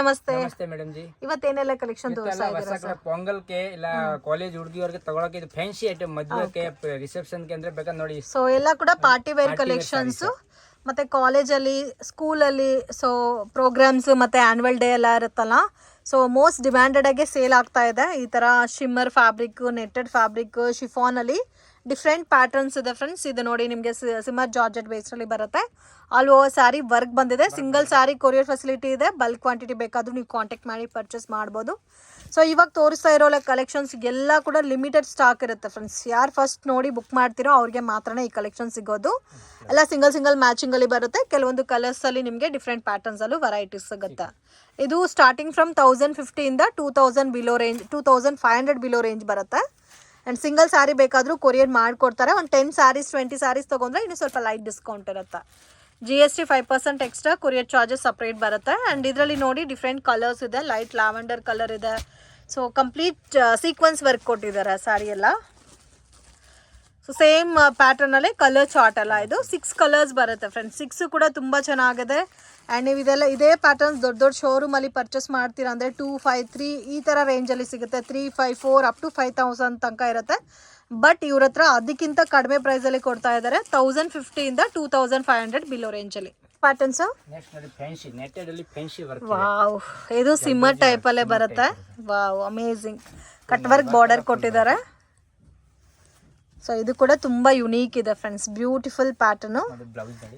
ನಮಸ್ತೆ. ನಮಸ್ತೆ madam G ಇವತ್ತೇನೆಲ್ಲ collection ತೋರಿಸ್ತಾ ಇದ್ದೀರಾ ಕಡೆ ಪೊಂಗಲ್ಗೆ ಇಲ್ಲ ಕಾಲೇಜ್ ಹುಡುಗಿಯವರಿಗೆ ತಗೊಳಕ್ಕೆ ಇದು ಫ್ಯಾನ್ಸಿ ಐಟಮ್ ಮದುವೆಗೆ ರಿಸೆಪ್ಷನ್ಗೆ ಅಂದ್ರೆ ಬೇಕಾದ್ರೆ ನೋಡಿ. ಸೊ ಎಲ್ಲ ಕೂಡ ಪಾರ್ಟಿ ವೇರ್ ಕಲೆಕ್ಷನ್ಸ್ ಮತ್ತೆ ಕಾಲೇಜಲ್ಲಿ ಸ್ಕೂಲಲ್ಲಿ ಸೊ ಪ್ರೋಗ್ರಾಮ್ಸ್ ಮತ್ತೆ ಆನ್ಯುವಲ್ ಡೇ ಎಲ್ಲ ಇರುತ್ತಲ್ಲ ಸೊ ಮೋಸ್ಟ್ ಡಿಮ್ಯಾಂಡೆಡ್ ಆಗಿ ಸೇಲ್ ಆಗ್ತಾ ಇದೆ. ಈ ತರ shimmer fabric netted fabric chiffon ಅಲ್ಲಿ ಡಿಫ್ರೆಂಟ್ ಪ್ಯಾಟರ್ನ್ಸ್ ಇದೆ ಫ್ರೆಂಡ್ಸ್ ಇದು ನೋಡಿ ನಿಮಗೆ ಸಿಮ್ಮರ್ ಜಾರ್ಜೆಟ್ ಬೇಸ್ರಲ್ಲಿ ಬರುತ್ತೆ. ಆಲ್ ಓವರ್ ಸ್ಯಾರಿ ವರ್ಕ್ ಬಂದಿದೆ. ಸಿಂಗಲ್ ಸ್ಯಾರಿ ಕೊರಿಯರ್ ಫೆಸಿಲಿಟಿ ಇದೆ. ಬಲ್ಕ್ ಕ್ವಾಂಟಿಟಿ ಬೇಕಾದರೂ ನೀವು ಕಾಂಟ್ಯಾಕ್ಟ್ ಮಾಡಿ ಪರ್ಚೇಸ್ ಮಾಡ್ಬೋದು. ಸೊ ಇವಾಗ ತೋರಿಸ್ತಾ ಇರೋ ಕಲೆಕ್ಷನ್ಸ್ ಎಲ್ಲ ಕೂಡ ಲಿಮಿಟೆಡ್ ಸ್ಟಾಕ್ ಇರುತ್ತೆ ಫ್ರೆಂಡ್ಸ್ ಯಾರು ಫಸ್ಟ್ ನೋಡಿ ಬುಕ್ ಮಾಡ್ತಿರೋ ಅವ್ರಿಗೆ ಮಾತ್ರನೇ ಈ ಕಲೆಕ್ಷನ್ ಸಿಗೋದು. ಎಲ್ಲ ಸಿಂಗಲ್ ಸಿಂಗಲ್ ಮ್ಯಾಚಿಂಗ್ ಅಲ್ಲಿ ಬರುತ್ತೆ. ಕೆಲವೊಂದು ಕಲರ್ಸ್ ಅಲ್ಲಿ ನಿಮಗೆ ಡಿಫ್ರೆಂಟ್ ಪ್ಯಾಟರ್ನ್ಸ್ ಅಲ್ಲೂ ವೆರೈಟೀಸ್ ಸಿಗುತ್ತೆ. ಇದು starting from thousand ಫಿಫ್ಟಿಯಿಂದ two thousand below range two thousand five hundred below range ಬರುತ್ತೆ. ಆ್ಯಂಡ್ ಸಿಂಗಲ್ ಸ್ಯಾರಿ ಬೇಕಾದರೂ ಕೊರಿಯರ್ ಮಾಡಿಕೊಡ್ತಾರೆ. ಒಂದು ಟೆನ್ ಸ್ಯಾರೀಸ್ ಟ್ವೆಂಟಿ ಸ್ಯಾರೀಸ್ ತೊಗೊಂಡ್ರೆ ಇನ್ನು ಸ್ವಲ್ಪ ಲೈಟ್ ಡಿಸ್ಕೌಂಟ್ ಇರುತ್ತೆ. G S T five percent extra courier charges separate ಬರುತ್ತೆ. ಆ್ಯಂಡ್ ಇದರಲ್ಲಿ ನೋಡಿ ಡಿಫ್ರೆಂಟ್ ಕಲರ್ಸ್ ಇದೆ. ಲೈಟ್ ಲ್ಯಾವೆಂಡರ್ ಕಲರ್ ಇದೆ. ಸೊ ಕಂಪ್ಲೀಟ್ ಸೀಕ್ವೆನ್ಸ್ ವರ್ಕ್ ಕೊಟ್ಟಿದ್ದಾರೆ ಸ್ಯಾರಿ ಎಲ್ಲ. ಸೊ ಸೇಮ್ ಪ್ಯಾಟರ್ನಲ್ಲಿ ಕಲರ್ ಚಾರ್ಟ್ ಅಲ್ಲ ಇದು. ಸಿಕ್ಸ್ ಕಲರ್ಸ್ ಬರುತ್ತೆ ಫ್ರೆಂಡ್ಸ್ ಸಿಕ್ಸ್ ಕೂಡ ತುಂಬ ಚೆನ್ನಾಗಿದೆ. ಆ್ಯಂಡ್ ನೀವು ಇದೆಲ್ಲ ಇದೇ ಪ್ಯಾಟರ್ನ್ಸ್ ದೊಡ್ಡ ದೊಡ್ಡ ಶೋರೂಮಲ್ಲಿ ಪರ್ಚೇಸ್ ಮಾಡ್ತೀರಾ ಅಂದರೆ ಟೂ ಫೈವ್ ತ್ರೀ ಈ ಥರ ರೇಂಜಲ್ಲಿ ಸಿಗುತ್ತೆ. Three five four up to five thousand ತನಕ ಇರುತ್ತೆ. ಬಟ್ ಇವ್ರ ಹತ್ರ ಅದಕ್ಕಿಂತ ಕಡಿಮೆ ಪ್ರೈಸಲ್ಲಿ ಕೊಡ್ತಾ ಇದ್ದಾರೆ thousand ಫಿಫ್ಟಿಯಿಂದ two thousand five hundred below ರೇಂಜಲ್ಲಿ ಪ್ಯಾಟರ್ನ್ಸು ವಾವ್ ಇದು. ಸಿಮ್ಮರ್ ಟೈಪಲ್ಲೇ ಬರುತ್ತೆ. Wow amazing cut work border ಕೊಟ್ಟಿದ್ದಾರೆ. ಸೊ ಇದು ಕೂಡ ತುಂಬಾ ಯುನೀಕ್ ಇದೆ ಫ್ರೆಂಡ್ಸ್ ಬ್ಯೂಟಿಫುಲ್ ಪ್ಯಾಟರ್ನು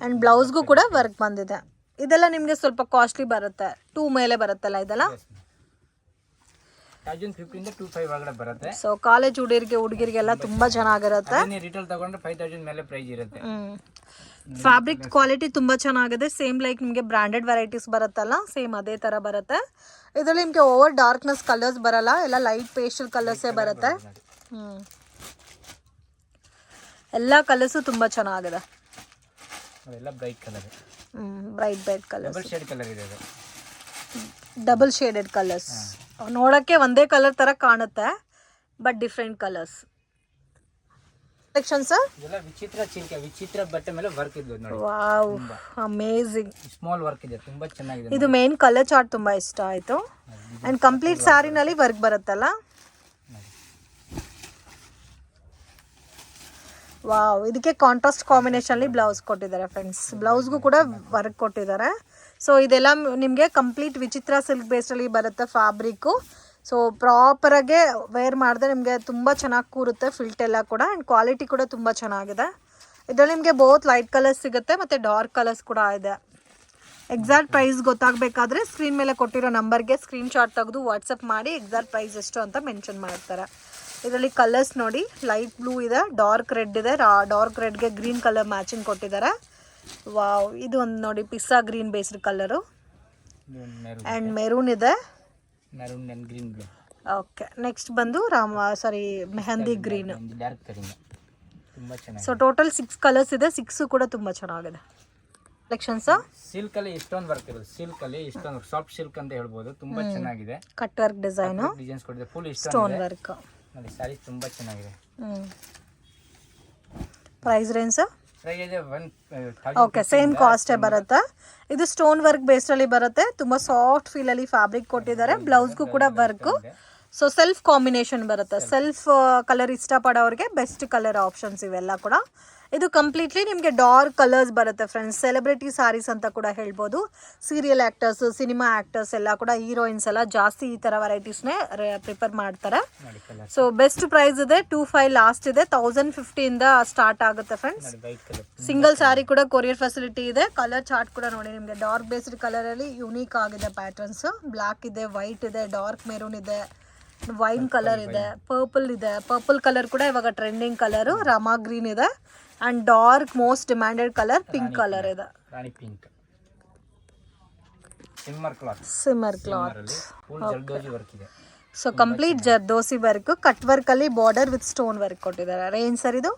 ಅಂಡ್ ಬ್ಲೌಸ್ಗೂ ಕೂಡ ವರ್ಕ್ ಬಂದಿದೆ. ಇದೆಲ್ಲ ನಿಮಗೆ ಸ್ವಲ್ಪ ಕಾಸ್ಟ್ಲಿ ಬರುತ್ತೆ. ಟೂ ಮೇಲೆ ಬರುತ್ತಲ್ಲ ಇದೆಲ್ಲ? ಸೊ ಕಾಲೇಜ್ ಹುಡುಗರಿಗೆ ಹುಡುಗಿರಿಗೆಲ್ಲ ತುಂಬಾ ಚೆನ್ನಾಗಿರುತ್ತೆ ಫ್ಯಾಬ್ರಿಕ್ ಕ್ವಾಲಿಟಿ ತುಂಬಾ ಚೆನ್ನಾಗಿದೆ. ಸೇಮ್ ಲೈಕ್ ನಿಮಗೆ ಬ್ರಾಂಡೆಡ್ ವೆರೈಟೀಸ್ ಬರುತ್ತಲ್ಲ ಸೇಮ್ ಅದೇ ತರ ಬರುತ್ತೆ. ಇದರಲ್ಲಿ ನಿಮಗೆ ಓವರ್ ಡಾರ್ಕ್ನೆಸ್ ಕಲರ್ಸ್ ಬರಲ್ಲ ಎಲ್ಲ ಲೈಟ್ ಪೇಸ್ಟಲ್ ಕಲರ್ಸೇ ಬರುತ್ತೆ. ಹ್ಞೂ ಎಲ್ಲ ಕಲರ್ಸು ತುಂಬ ಚೆನ್ನಾಗಿದೆ. ಅದೆಲ್ಲ ಬ್ರೈಟ್ ಕಲರ್ ಹ್ಞೂ bright bright colours double shade colour ಇದೆ ಡಬಲ್ ಶೇಡೆಡ್ ಕಲರ್ಸ್ ನೋಡೋಕ್ಕೆ ಒಂದೇ ಕಲರ್ ಥರ ಕಾಣುತ್ತೆ but different colours section sir ಇದೆಲ್ಲ ವಿಚಿತ್ರ ಚಿಲ್ಕೆ ವಿಚಿತ್ರ ಬಟ್ಟೆ ಮೇಲೆ ವರ್ಕ್ ಇದೆ ನೋಡಿ. ವಾವ್ ಅಮೇಜಿಂಗ್ ಸ್ಮಾಲ್ ವರ್ಕ್ ಇದೆ ತುಂಬಾ ಚೆನ್ನಾಗಿದೆ ಇದು ಮೇನ್ ಕಲರ್ ಚಾರ್ಟ್ ತುಂಬಾ ಇಷ್ಟ ಆಯ್ತು. ಅಂಡ್ ಕಂಪ್ಲೀಟ್ ಸಾರಿನಲ್ಲಿ ವರ್ಕ್ ಬರುತ್ತಲ್ಲ? ವಾವ್ ಇದಕ್ಕೆ ಕಾಂಟ್ರಾಸ್ಟ್ ಕಾಂಬಿನೇಷನ್ಲಿ ಬ್ಲೌಸ್ ಕೊಟ್ಟಿದ್ದಾರೆ ಫ್ರೆಂಡ್ಸ್ ಬ್ಲೌಸ್ಗೂ ಕೂಡ ವರ್ಕ್ ಕೊಟ್ಟಿದ್ದಾರೆ. ಸೊ ಇದೆಲ್ಲ ನಿಮಗೆ ಕಂಪ್ಲೀಟ್ ವಿಚಿತ್ರ ಸಿಲ್ಕ್ ಅಲ್ಲಿ ಬರುತ್ತೆ ಫ್ಯಾಬ್ರಿಕ್ಕು ಸೊ ಪ್ರಾಪರಾಗೆ ವೇರ್ ಮಾಡಿದ್ರೆ ನಿಮಗೆ ತುಂಬ ಚೆನ್ನಾಗಿ ಕೂರುತ್ತೆ ಫಿಲ್ಟ್ ಎಲ್ಲ ಕೂಡ ಆ್ಯಂಡ್ ಕ್ವಾಲಿಟಿ ಕೂಡ ತುಂಬ ಚೆನ್ನಾಗಿದೆ. ಇದರಲ್ಲಿ ನಿಮಗೆ ಬೋತ್ ಲೈಟ್ ಕಲರ್ಸ್ ಸಿಗುತ್ತೆ ಮತ್ತು ಡಾರ್ಕ್ ಕಲರ್ಸ್ ಕೂಡ ಇದೆ. ಎಕ್ಸಾಕ್ಟ್ ಪ್ರೈಸ್ ಗೊತ್ತಾಗಬೇಕಾದ್ರೆ ಸ್ಕ್ರೀನ್ ಮೇಲೆ ಕೊಟ್ಟಿರೋ ನಂಬರ್ಗೆ ಸ್ಕ್ರೀನ್ ಶಾಟ್ ತೆಗೆದು ವಾಟ್ಸಪ್ ಮಾಡಿ ಎಕ್ಸಾಕ್ಟ್ ಪ್ರೈಸ್ ಎಷ್ಟು ಅಂತ ಮೆನ್ಷನ್ ಮಾಡ್ತಾರೆ. ಇದರಲ್ಲಿ ಕಲರ್ಸ್ ನೋಡಿ ಲೈಟ್ ಬ್ಲೂ ಇದೆ ಡಾರ್ಕ್ ರೆಡ್ ಇದೆ ಡಾರ್ಕ್ ರೆಡ್ಗೆ ಗ್ರೀನ್ ಕಲರ್ ಮ್ಯಾಚಿಂಗ್ ಕೊಟ್ಟಿದ್ದಾರೆ. ವಾವ್ ಇದು ಒಂದು ನೋಡಿ ಪಿಸ್ಸಾ green based colour and and maroon ಇದೆ. Maroon and green blue okay next ಬಂದು Rama sorry mehendi green so total six colours ಇದೆ ಸಿಕ್ಸ್ ಕೂಡ ತುಂಬ ಚೆನ್ನಾಗಿದೆ. ಕಲೆಕ್ಷನ್ಸ್ ಸಿಲ್ಕ್ ಅಲ್ಲಿ ಇಷ್ಟೊಂದು ವರ್ಕ್ ಇರೋದು? ಸಿಲ್ಕ್ ಅಲ್ಲಿ ಇಷ್ಟೊಂದು ಸಾಫ್ಟ್ ಸಿಲ್ಕ್ ಅಂತ ಹೇಳ್ಬೋದು. ತುಂಬಾ ಚೆನ್ನಾಗಿದೆ. ಕಟ್ ವರ್ಕ್ ಡಿಸೈನ್ ಡಿಸೈನ್ಸ್ ಕೊಟ್ಟಿದೆ. ಫುಲ್ ಸ್ಟೋನ್ ವರ್ಕ್ ನೋಡಿ ಸ್ಯಾರಿ ತುಂಬಾ ಚೆನ್ನಾಗಿದೆ. ಹ್ಞೂ ಪ್ರೈಸ್ ರೇಂಜ್ ಓಕೆ ಸೇಮ್ ಕಾಸ್ಟೇ ಬರುತ್ತೆ. ಇದು ಸ್ಟೋನ್ ವರ್ಕ್ ಬೇಸ್ಡಲ್ಲಿ ಬರುತ್ತೆ. ತುಂಬ ಸಾಫ್ಟ್ ಫೀಲಲ್ಲಿ ಫ್ಯಾಬ್ರಿಕ್ ಕೊಟ್ಟಿದ್ದಾರೆ. ಬ್ಲೌಸ್ಗೂ ಕೂಡ ವರ್ಕು ಸೊ ಸೆಲ್ಫ್ ಕಾಂಬಿನೇಷನ್ ಬರುತ್ತೆ. ಸೆಲ್ಫ್ ಕಲರ್ ಇಷ್ಟಪಡೋರಿಗೆ ಬೆಸ್ಟ್ ಕಲರ್ ಆಪ್ಷನ್ಸ್ ಇವೆಲ್ಲ ಕೂಡ. ಇದು ಕಂಪ್ಲೀಟ್ಲಿ ನಿಮಗೆ ಡಾರ್ಕ್ ಕಲರ್ಸ್ ಬರುತ್ತೆ ಫ್ರೆಂಡ್ಸ್ ಸೆಲೆಬ್ರಿಟಿ ಸ್ಯಾರೀಸ್ ಅಂತ ಕೂಡ ಹೇಳ್ಬೋದು. ಸೀರಿಯಲ್ ಆ್ಯಕ್ಟರ್ಸ್ ಸಿನಿಮಾ ಆ್ಯಕ್ಟರ್ಸ್ ಎಲ್ಲ ಕೂಡ ಹೀರೋಯಿನ್ಸ್ ಎಲ್ಲ ಜಾಸ್ತಿ ಈ ಥರ ವೆರೈಟೀಸ್ನೇ ಪ್ರಿಪೇರ್ ಮಾಡ್ತಾರೆ. ಸೊ ಬೆಸ್ಟ್ ಪ್ರೈಸ್ ಇದೆ ಟೂ ಫೈವ್ ಲಾಸ್ಟ್ ಇದೆ. ತೌಸಂಡ್ ಫಿಫ್ಟಿಯಿಂದ ಸ್ಟಾರ್ಟ್ ಆಗುತ್ತೆ ಫ್ರೆಂಡ್ಸ್ ಸಿಂಗಲ್ ಸ್ಯಾರಿ ಕೂಡ ಕೊರಿಯರ್ ಫೆಸಿಲಿಟಿ ಇದೆ. ಕಲರ್ ಚಾರ್ಟ್ ಕೂಡ ನೋಡಿ ನಿಮಗೆ. ಡಾರ್ಕ್ ಬೇಸ್ಡ್ ಕಲರಲ್ಲಿ ಅಲ್ಲಿ ಯುನೀಕ್ ಆಗಿದೆ ಪ್ಯಾಟರ್ನ್ಸ್ ಬ್ಲ್ಯಾಕ್ ಇದೆ ವೈಟ್ ಇದೆ ಡಾರ್ಕ್ ಮೆರೂನ್ ಇದೆ. ವೈನ್ ಕಲರ್ ಇದೆ ಪರ್ಪಲ್ ಇದೆ. ಪರ್ಪಲ್ ಕಲರ್ ಕೂಡ ಇವಾಗ ಟ್ರೆಂಡಿಂಗ್ ಕಲರ್ ರಾಮಾ ಗ್ರೀನ್ ಇದೆ. And dark most demanded colour pink colour ಇದೆ. Rani pink shimmer cloth zardozi work ಇದೆ. So complete zardozi work cut work ಅಲ್ಲಿ ಬಾರ್ಡರ್ ವಿತ್ ಸ್ಟೋನ್ ವರ್ಕ್ ಕೊಟ್ಟಿದ್ದಾರೆ. Range sir ಇದು?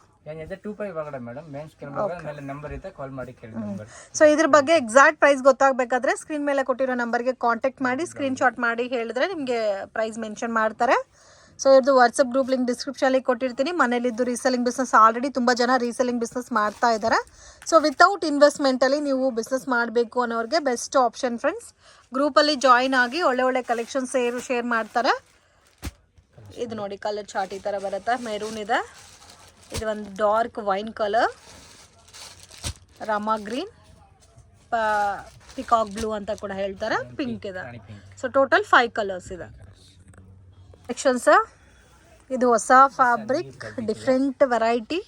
Two five ಒಳಗಡೆ madam ಮೆನ್ಸ್ ಕೇಳ್ಬೇಕು ಮೇಲೆ ನಂಬರ್ ಇದೆ ಕಾಲ್ ಮಾಡಿ ಕೇಳಿ ನಂಬರ್ ಸೊ ಇದ್ರ ಬಗ್ಗೆ ಎಕ್ಸಾಕ್ಟ್ ಪ್ರೈಸ್ ಗೊತ್ತಾಗಬೇಕಾದ್ರೆ ಸ್ಕ್ರೀನ್ ಮೇಲೆ ಕೊಟ್ಟಿರೋ ನಂಬರ್ಗೆ ಕಾಂಟ್ಯಾಕ್ಟ್ ಮಾಡಿ ಸ್ಕ್ರೀನ್ ಶಾಟ್ ಮಾಡಿ ಹೇಳಿದ್ರೆ ನಿಮಗೆ ಪ್ರೈಸ್ ಮೆನ್ಷನ್ ಮಾಡ್ತಾರೆ. ಸೊ ಇವ್ರದ್ದು ವಾಟ್ಸಪ್ ಗ್ರೂಪ್ ಲಿಂಕ್ ಡಿಸ್ಕ್ರಿಪ್ಷನಲ್ಲಿ ಕೊಟ್ಟಿರ್ತೀನಿ. ಮನೇಲಿದ್ದು ರೀಸೆಲಿಂಗ್ ಬಿಸ್ನೆಸ್ ಆಲ್ರೆಡಿ ತುಂಬ ಜನ ರೀಸೆಲಿಂಗ್ ಬಿಸ್ನೆಸ್ ಮಾಡ್ತಾ ಇದ್ದಾರೆ ಸೊ ವಿತೌಟ್ ಇನ್ವೆಸ್ಟ್ಮೆಂಟಲ್ಲಿ ನೀವು ಬಿಸ್ನೆಸ್ ಮಾಡಬೇಕು ಅನ್ನೋರಿಗೆ ಬೆಸ್ಟ್ ಆಪ್ಷನ್ ಫ್ರೆಂಡ್ಸ್ ಗ್ರೂಪಲ್ಲಿ ಜಾಯಿನ್ ಆಗಿ ಒಳ್ಳೆ ಒಳ್ಳೆ ಕಲೆಕ್ಷನ್ ಸೇರು ಶೇರ್ ಮಾಡ್ತಾರೆ. ಇದು ನೋಡಿ ಕಲರ್ ಚಾಟ್ ಈ ಥರ ಬರುತ್ತೆ? ಮೆರೂನ್ ಇದೆ. ಇದು ಒಂದು dark wine colour Rama green peacock blue ಅಂತ ಕೂಡ ಹೇಳ್ತಾರೆ ಪಿಂಕ್ ಇದೆ. ಸೊ ಟೋಟಲ್ ಫೈವ್ ಕಲರ್ಸ್ ಇದೆ. ಸೆಕ್ಷನ್ಸ್ ಇದು ಹೊಸ fabric different variety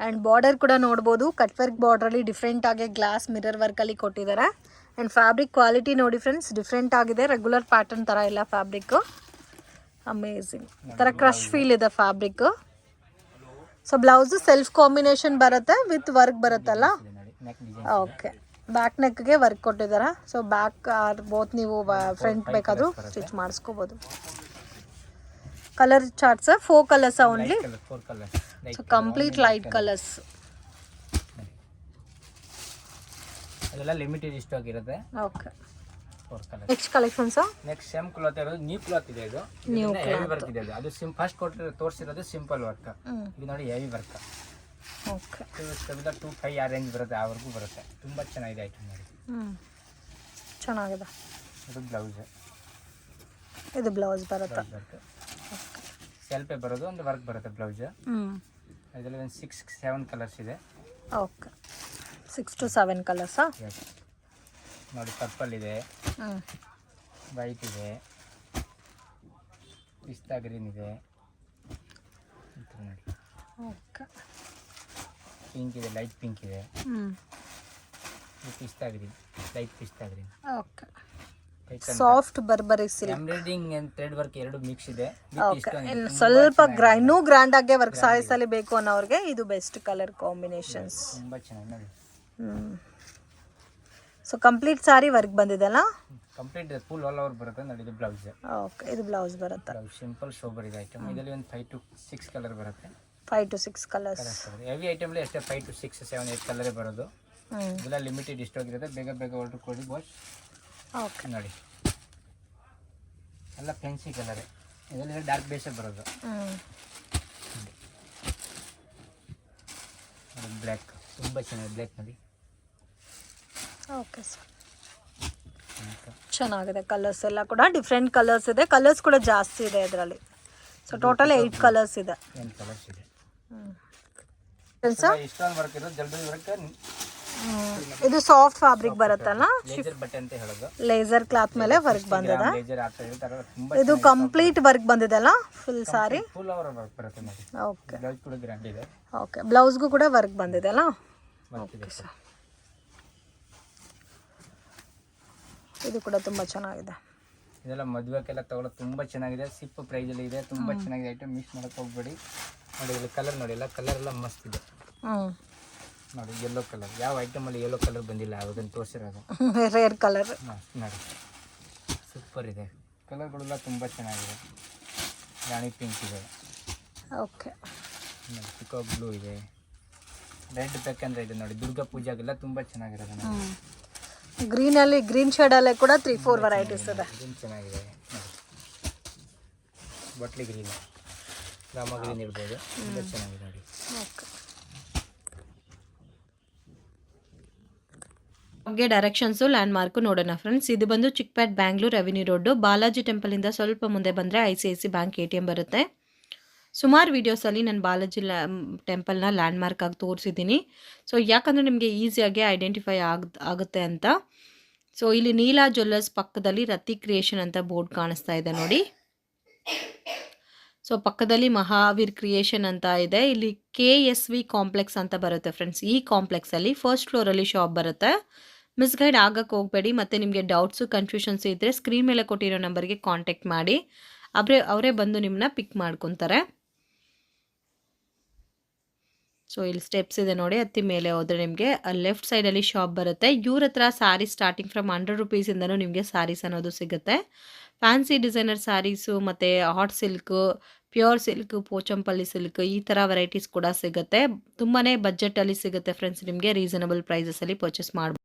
and border ಕೂಡ ನೋಡ್ಬೋದು. ಕಟ್ ವರ್ಕ್ ಬಾರ್ಡ್ರಲ್ಲಿ ಡಿಫ್ರೆಂಟ್ ಆಗಿ ಗ್ಲಾಸ್ ಮಿರರ್ ವರ್ಕಲ್ಲಿ ಕೊಟ್ಟಿದ್ದಾರೆ. ಆ್ಯಂಡ್ ಫ್ಯಾಬ್ರಿಕ್ ಕ್ವಾಲಿಟಿ ನೋಡಿ ಫ್ರೆಂಡ್ಸ್ ಡಿಫ್ರೆಂಟ್ ಆಗಿದೆ. ರೆಗ್ಯುಲರ್ ಪ್ಯಾಟರ್ನ್ ಥರ ಇಲ್ಲ ಫ್ಯಾಬ್ರಿಕ್ಕು ಅಮೇಝಿಂಗ್ ಥರ ಕ್ರಶ್ ಫೀಲ್ ಇದೆ fabric so blouse self combination ಬರುತ್ತೆ ವಿತ್ ವರ್ಕ್ ಬರುತ್ತಲ್ಲ? ಓಕೆ ಬ್ಯಾಕ್ ನೆಕ್ಗೆ ವರ್ಕ್ ಕೊಟ್ಟಿದ್ದಾರೆ ಸೊ ಬ್ಯಾಕ್ ಆರ್ ಬೋತ್ ನೀವು ಫ್ರಂಟ್ ಬೇಕಾದರೂ stitch ಮಾಡಿಸ್ಕೋಬೋದು. Colour charts four colours only so complete light colours ಅದೆಲ್ಲ ಲಿಮಿಟೆಡ್ ಸ್ಟಾಕ್ ಇರುತ್ತೆ okay four colour next collections next same cloth ಇರೋದು new cloth ಇದೆ ಇದು. ಹೆವಿ ವರ್ಕ್ ಇದೆ ಅದು. ಸಿಂ ಫಸ್ಟ್ ಕೊಟ್ಟಿರೋ ತೋರಿಸಿರೋದು ಸಿಂಪಲ್ ವರ್ಕ್ ಇದು ನೋಡಿ heavy work okay two five ಆ ರೇಂಜ್ ಬರುತ್ತೆ ಆವರೆಗೂ ಬರುತ್ತೆ. ತುಂಬ ಚೆನ್ನಾಗಿದೆ ಐಟಮ್ ನೋಡಿ. ಚೆನ್ನಾಗಿದೆ. ಇದು ಬ್ಲೌಸ್ ಇದು ಬ್ಲೌಸ್ ಬರುತ್ತೆ. ಸೆಲ್ಫೇ ಬರೋದು ಒಂದು ವರ್ಕ್ ಬರುತ್ತೆ ಬ್ಲೌಸ್ ಹ್ಞೂ ಅದರಲ್ಲಿ ಒಂದು ಸಿಕ್ಸ್ ಸೆವೆನ್ ಕಲರ್ಸ್ ಇದೆ. ಓಕೆ ಸಿಕ್ಸ್ ಟು ಸೆವೆನ್ ಕಲರ್ಸಾ. ನೋಡಿ ಪರ್ಪಲ್ ಇದೆ ವೈಟ್ ಇದೆ. ಪಿಸ್ತಾ ಗ್ರೀನ್ ಇದೆ. ಈ ಥರ ನೋಡಿ. ಓಕೆ. ಪಿಂಕ್ ಇದೆ ಲೈಟ್ ಪಿಂಕ್ ಇದೆ. ಹ್ಞೂ ಇದು pista green light pista green. Okay. Soft Burberry silk embroidering and thread work ಎರಡು ಮಿಕ್ಸ್ ಇದೆ. ಸ್ವಲ್ಪ ಇನ್ನೂ ಗ್ರ್ಯಾಂಡ್ ಆಗಿ ವರ್ಕ್ ಸಾಯಿಸಲಿ ಬೇಕು ಅನ್ನೋರಿಗೆ ಇದು ಬೆಸ್ಟ್ ಕಲರ್ ಕಾಂಬಿನೇಷನ್ಸ್ ತುಂಬಾ ಚೆನ್ನಾಗಿ ನೋಡಿ. ಸೊ ಕಂಪ್ಲೀಟ್ ಸಾರಿ ವರ್ಕ್ ಬಂದಿದೆಲ್ಲ ಕಂಪ್ಲೀಟ್ ಫುಲ್ ಆಲ್ ಓವರ್ ಬರುತ್ತೆ ನೋಡಿ ಇದು ಬ್ಲೌಸ್ ಓಕೆ ಇದು ಬ್ಲೌಸ್ ಬರುತ್ತೆ. ಬ್ಲೌಸ್ ಸಿಂಪಲ್ ಶೋಬರ್ ಇದೆ ಐಟಮ್ ಇದರಲ್ಲಿ ಒಂದು ಫೈವ್ ಟು ಸಿಕ್ಸ್ ಕಲರ್ ಬರುತ್ತೆ. Five to six colours heavy ಐಟಮ್ಲಿ ಅಷ್ಟೇ five to six seven eight ಕಲರೇ ಬರೋದು. ಇದೆಲ್ಲ ಲಿಮಿಟೆಡ್ ಸ್ಟಾಕ್ ಇರುತ್ತೆ ಬೇಗ ಬೇಗ ಆರ್ಡರ್ ಕೊಡಿ ಬಾಸ್ ಓಕೆ ನೋಡಿ. ಎಲ್ಲ ಫ್ಯಾನ್ಸಿ ಕಲರೇ ಇದರಲ್ಲಿ ಡಾರ್ಕ್ ಬೇಸೇ ಬರೋದು. ಬ್ಲ್ಯಾಕ್ ತುಂಬ ಚೆನ್ನಾಗಿದೆ ಬ್ಲ್ಯಾಕ್ ನೋಡಿ. ಓಕೆ ಸರ್ ಚೆನ್ನಾಗಿದೆ ಕಲರ್ಸ್ ಎಲ್ಲ ಕೂಡ. ಡಿಫ್ರೆಂಟ್ ಕಲರ್ಸ್ ಇದೆ. ಕಲರ್ಸ್ ಕೂಡ ಜಾಸ್ತಿ ಇದೆ ಇದರಲ್ಲಿ. ಸೊ ಟೋಟಲ್ ಏಯ್ಟ್ ಕಲರ್ಸ್ ಇದೆ. ಇದೆ. ಸರ್ ಸಾಫ್ಟ್ ಫ್ಯಾಬ್ರಿಕ್ ಬರುತ್ತಲ್ಲ? ಲೇಸರ್ ಕ್ಲಾತ್ ಮೇಲೆ ವರ್ಕ್ ಬಂದಿದೆ? ಇದು ಕಂಪ್ಲೀಟ್ ವರ್ಕ್ ಬಂದಿದೆಲ್ಲ? ಫುಲ್ ಸಾರಿ ಫುಲ್ ನೋಡಿ. ಓಕೆ ಓಕೆ ಬ್ಲೌಸ್ಗೂ ಕೂಡ ವರ್ಕ್ ಬಂದಿದೆ ಅಲ್ಲ ಇದೆ. ಇದು ಕೂಡ ತುಂಬ ಚೆನ್ನಾಗಿದೆ. ಇದೆಲ್ಲ ಮದುವೆಗೆಲ್ಲ ತಗೊಳ್ಳೋದು ತುಂಬ ಚೆನ್ನಾಗಿದೆ. ಸಿಪ್ ಪ್ರೈಸಲ್ಲಿ ಇದೆ. ತುಂಬ ಚೆನ್ನಾಗಿದೆ ಐಟಮ್ ಮಿಕ್ಸ್ ಮಾಡಕ್ಕೆ ಹೋಗ್ಬೇಡಿ. ನೋಡಿ ಇಲ್ಲಿ ಕಲರ್ ನೋಡಿ ಎಲ್ಲ. ಕಲರ್ ಎಲ್ಲ ಮಸ್ತ್ ಇದೆ. ನೋಡಿ ಯೆಲ್ಲೋ ಕಲರ್ ಯಾವ ಐಟಮಲ್ಲಿ ಯೆಲ್ಲೋ ಕಲರ್ ಬಂದಿಲ್ಲ ಅದನ್ನು ತೋರಿಸಿರೋದು. ರೇರ್ ಕಲರ್ ನೋಡಿ. ಸೂಪರ್ ಇದೆ. ಕಲರ್ಗಳೆಲ್ಲ ತುಂಬ ಚೆನ್ನಾಗಿದೆ. ರಾಣಿ ಪಿಂಕ್ ಇದೆ. ಓಕೆ ಪಿಕಾಕ್ ಬ್ಲೂ ಇದೆ. ರೆಡ್ ಬೇಕಂದ್ರೆ ಇದೆ ನೋಡಿ. ದುರ್ಗಾ ಪೂಜೆಗೆಲ್ಲ ತುಂಬ ಚೆನ್ನಾಗಿರೋದು ಗ್ರೀನಲ್ಲಿ ಗ್ರೀನ್ ಶೇಡಲ್ಲೇ ಕೂಡ ತ್ರೀ ಫೋರ್ ವೆರೈಟೀಸ್ ಇದೆ. ಚೆನ್ನಾಗಿದೆ. ಬಟ್ಲಿ ಗ್ರೀನ್ ರಾಮ ಗ್ರೀನ್ ಇರ್ಬೋದು. ಚೆನ್ನಾಗಿದೆ ನೋಡಿ. ಓಕೆ ಬಗ್ಗೆ ಡೈರೆಕ್ಷನ್ಸು ಲ್ಯಾಂಡ್ ಮಾರ್ಕು ನೋಡೋಣ ಫ್ರೆಂಡ್ಸ್ ಇದು ಬಂದು ಚಿಕ್ಪೇಟ್ ಬ್ಯಾಂಗ್ಳೂರ್ ರೆವಿನ್ಯೂ ರೋಡು ಬಾಲಾಜಿ ಟೆಂಪಲಿಂದ ಸ್ವಲ್ಪ ಮುಂದೆ ಬಂದರೆ I C I C bank A T M ಬರುತ್ತೆ. ಸುಮಾರು ವೀಡಿಯೋಸಲ್ಲಿ ನಾನು ಬಾಲಾಜಿ ಲ್ಯಾ ಟೆಂಪಲ್ನ ಲ್ಯಾಂಡ್ ಮಾರ್ಕ್ ಆಗಿ ತೋರಿಸಿದ್ದೀನಿ. ಸೊ ಯಾಕಂದರೆ ನಿಮಗೆ ಈಸಿಯಾಗಿ ಐಡೆಂಟಿಫೈ ಆಗ, ಆಗುತ್ತೆ ಅಂತ. ಸೊ ಇಲ್ಲಿ ನೀಲಾ ಜ್ಯುವೆಲ್ಲರ್ಸ್ ಪಕ್ಕದಲ್ಲಿ ರತಿ ಕ್ರಿಯೇಷನ್ ಅಂತ ಬೋರ್ಡ್ ಕಾಣಿಸ್ತಾ ಇದೆ ನೋಡಿ. ಸೊ ಪಕ್ಕದಲ್ಲಿ ಮಹಾವೀರ್ ಕ್ರಿಯೇಷನ್ ಅಂತ ಇದೆ. ಇಲ್ಲಿ ಕೆ ಎಸ್ ವಿ ಕಾಂಪ್ಲೆಕ್ಸ್ ಅಂತ ಬರುತ್ತೆ ಫ್ರೆಂಡ್ಸ್ ಈ ಕಾಂಪ್ಲೆಕ್ಸಲ್ಲಿ ಫಸ್ಟ್ ಫ್ಲೋರಲ್ಲಿ ಶಾಪ್ ಬರುತ್ತೆ. ಮಿಸ್ಗೈಡ್ ಆಗಕ್ಕೆ ಹೋಗಬೇಡಿ. ಮತ್ತು ನಿಮಗೆ ಡೌಟ್ಸು ಕನ್ಫ್ಯೂಷನ್ಸು ಇದ್ದರೆ ಸ್ಕ್ರೀನ್ ಮೇಲೆ ಕೊಟ್ಟಿರೋ ನಂಬರ್ಗೆ ಕಾಂಟ್ಯಾಕ್ಟ್ ಮಾಡಿ. ಅವರೇ ಅವರೇ ಬಂದು ನಿಮ್ಮನ್ನ ಪಿಕ್ ಮಾಡ್ಕೊತಾರೆ. ಸೊ ಇಲ್ಲಿ ಸ್ಟೆಪ್ಸ್ ಇದೆ ನೋಡಿ. ಹತ್ತಿ ಮೇಲೆ ಹೋದರೆ ನಿಮಗೆ ಲೆಫ್ಟ್ ಸೈಡಲ್ಲಿ ಶಾಪ್ ಬರುತ್ತೆ. ಇವ್ರ ಹತ್ರ ಸಾರಿ ಸ್ಟಾರ್ಟಿಂಗ್ ಫ್ರಮ್ ಹಂಡ್ರೆಡ್ ರುಪೀಸಿಂದನೂ ನಿಮಗೆ ಸಾರೀಸ್ ಅನ್ನೋದು ಸಿಗುತ್ತೆ. ಫ್ಯಾನ್ಸಿ ಡಿಸೈನರ್ ಸ್ಯಾರೀಸು ಮತ್ತು hot silk pure silk Pochampally silk ಈ ಥರ ವೆರೈಟೀಸ್ ಕೂಡ ಸಿಗುತ್ತೆ. ತುಂಬಾ ಬಜೆಟಲ್ಲಿ ಸಿಗುತ್ತೆ ಫ್ರೆಂಡ್ಸ್ ನಿಮಗೆ. ರೀಸನಬಲ್ ಪ್ರೈಸಸಲ್ಲಿ ಪರ್ಚೇಸ್ ಮಾಡ್ಬೋದು.